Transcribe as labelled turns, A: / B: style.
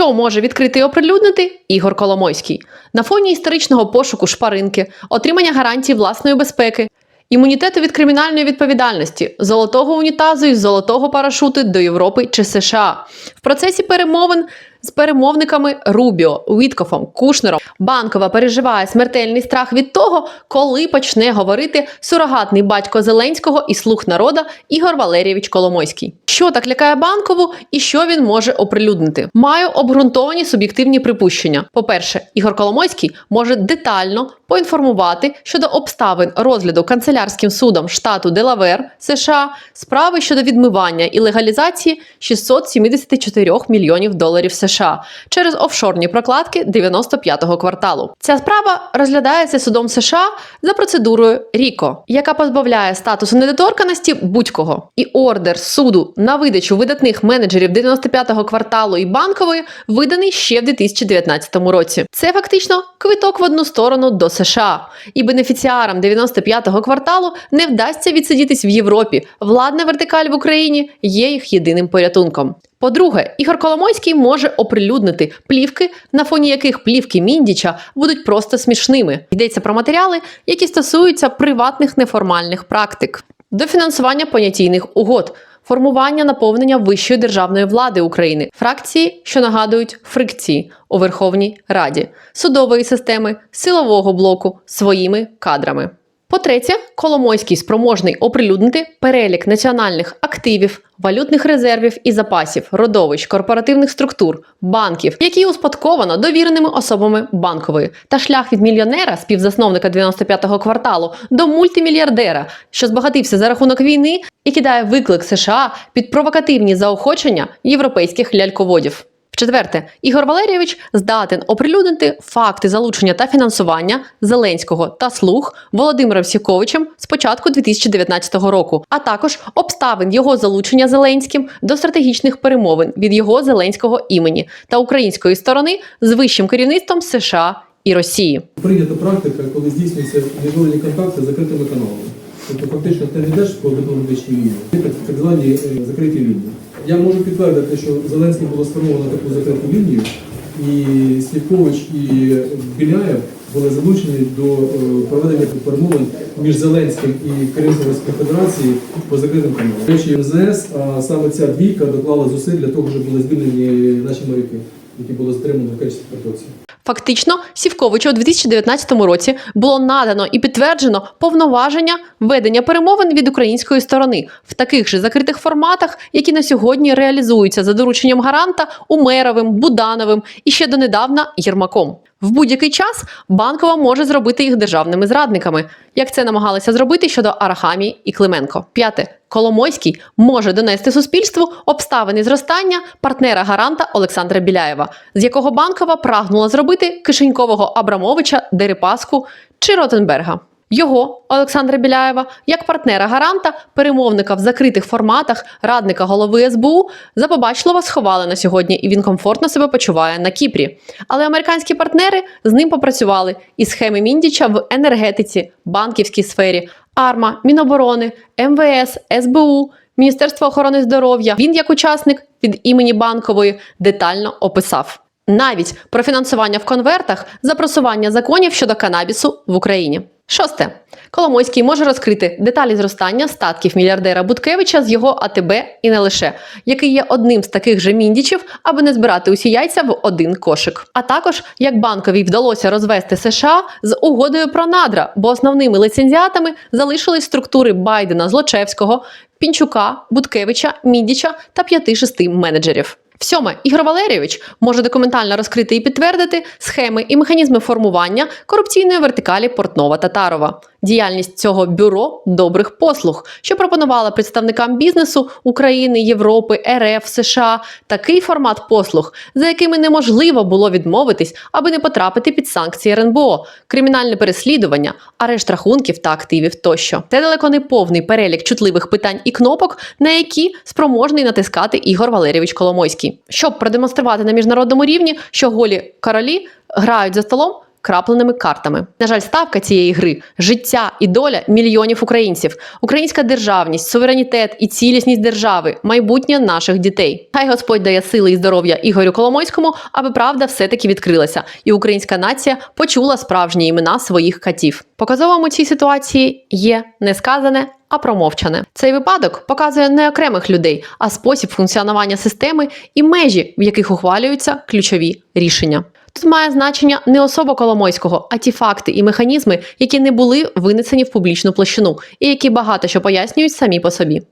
A: Що може відкрити і оприлюднити Ігор Коломойський на фоні історичного пошуку шпаринки, отримання гарантій власної безпеки, імунітету від кримінальної відповідальності, золотого унітазу і золотого парашути до Європи чи США в процесі перемовин. З перемовниками Рубіо, Віткофом, Кушнером банкова переживає смертельний страх від того, коли почне говорити сурогатний батько Зеленського і слух народа Ігор Валерійович Коломойський. Що так лякає банкову і що він може оприлюднити? Маю обґрунтовані суб'єктивні припущення. По-перше, Ігор Коломойський може детально поінформувати щодо обставин розгляду канцелярським судом штату Делавер США справи щодо відмивання і легалізації 674 мільйонів доларів США через офшорні прокладки 95-го кварталу. Ця справа розглядається судом США за процедурою Ріко, яка позбавляє статусу недоторканості будь-кого. І ордер суду на видачу видатних менеджерів 95-го кварталу і банкової виданий ще в 2019 році. Це фактично квиток в одну сторону до США. І бенефіціарам 95-го кварталу не вдасться відсидітись в Європі. Владна вертикаль в Україні є їх єдиним порятунком. По-друге, Ігор Коломойський може оприлюднити плівки, на фоні яких плівки Міндіча будуть просто смішними. Йдеться про матеріали, які стосуються приватних неформальних практик, дофінансування понятійних угод. Формування наповнення вищої державної влади України, фракції, що нагадують фрикції у Верховній Раді, судової системи, силового блоку своїми кадрами. По-третє, Коломойський спроможний оприлюднити перелік національних активів, валютних резервів і запасів, родовищ, корпоративних структур, банків, які успадковано довіреними особами банкової, та шлях від мільйонера, співзасновника 95-го кварталу, до мультимільярдера, що збагатився за рахунок війни і кидає виклик США під провокативні заохочення європейських ляльководів. Четверте, Ігор Валерійович здатен оприлюднити факти залучення та фінансування Зеленського та слуг Володимиром Сіковичем з початку 2019 року, а також обставин його залучення Зеленським до стратегічних перемовин від його Зеленського імені та української сторони з вищим керівництвом США і Росії.
B: Прийнята практика, коли здійснюються відновлені контакти з закритими каналами. Тобто фактично ти не йдеш по дипломатичній так, так звані е, закриті лінії. Я можу підтвердити, що Зеленський було сформовано таку закриту лінію, і Слівкович і Біляєв були залучені до е, проведення перемовин між Зеленським і керівництвом Російської Федерації по закритим каналам. Речі, МЗС, а саме ця двійка доклала зусиль для того, щоб були звільнені наші моряки, які були затримані в качестві протоці.
A: Фактично, Сівковичу у 2019 році було надано і підтверджено повноваження ведення перемовин від української сторони в таких же закритих форматах, які на сьогодні реалізуються за дорученням гаранта Умеровим, Будановим і ще донедавна Єрмаком. В будь-який час банкова може зробити їх державними зрадниками, як це намагалися зробити щодо Арахамії і Клименко. П'яте. Коломойський може донести суспільству обставини зростання партнера гаранта Олександра Біляєва, з якого банкова прагнула зробити кишенькового Абрамовича, Дерипаску чи Ротенберга. Його Олександра Біляєва, як партнера гаранта, перемовника в закритих форматах, радника голови СБУ, запобачливо сховали на сьогодні, і він комфортно себе почуває на Кіпрі. Але американські партнери з ним попрацювали і схеми Міндіча в енергетиці, банківській сфері, АРМА, Міноборони, МВС, СБУ, Міністерство охорони здоров'я. Він, як учасник від імені банкової, детально описав. Навіть про фінансування в конвертах за просування законів щодо канабісу в Україні. Шосте. Коломойський може розкрити деталі зростання статків мільярдера Буткевича з його АТБ і не лише, який є одним з таких же міндічів, аби не збирати усі яйця в один кошик. А також як банковій вдалося розвести США з угодою про надра, бо основними лицензіатами залишились структури Байдена Злочевського, Пінчука, Буткевича, Міндіча та п'яти-шести менеджерів. Сьоме, Ігор Валерійович може документально розкрити і підтвердити схеми і механізми формування корупційної вертикалі Портнова Татарова, діяльність цього бюро добрих послуг, що пропонувала представникам бізнесу України, Європи, РФ, США такий формат послуг, за якими неможливо було відмовитись, аби не потрапити під санкції РНБО, кримінальне переслідування, арешт рахунків та активів тощо. Це далеко не повний перелік чутливих питань і кнопок, на які спроможний натискати Ігор Валерійович Коломойський, щоб продемонструвати на міжнародному рівні, що голі королі грають за столом. Крапленими картами. На жаль, ставка цієї гри життя і доля мільйонів українців, українська державність, суверенітет і цілісність держави, майбутнє наших дітей. Хай Господь дає сили і здоров'я Ігорю Коломойському, аби правда все-таки відкрилася, і українська нація почула справжні імена своїх катів. Показовим у цій ситуації є несказане, а промовчане. Цей випадок показує не окремих людей, а спосіб функціонування системи і межі, в яких ухвалюються ключові рішення. Тут має значення не особа Коломойського, а ті факти і механізми, які не були винесені в публічну площину, і які багато що пояснюють самі по собі.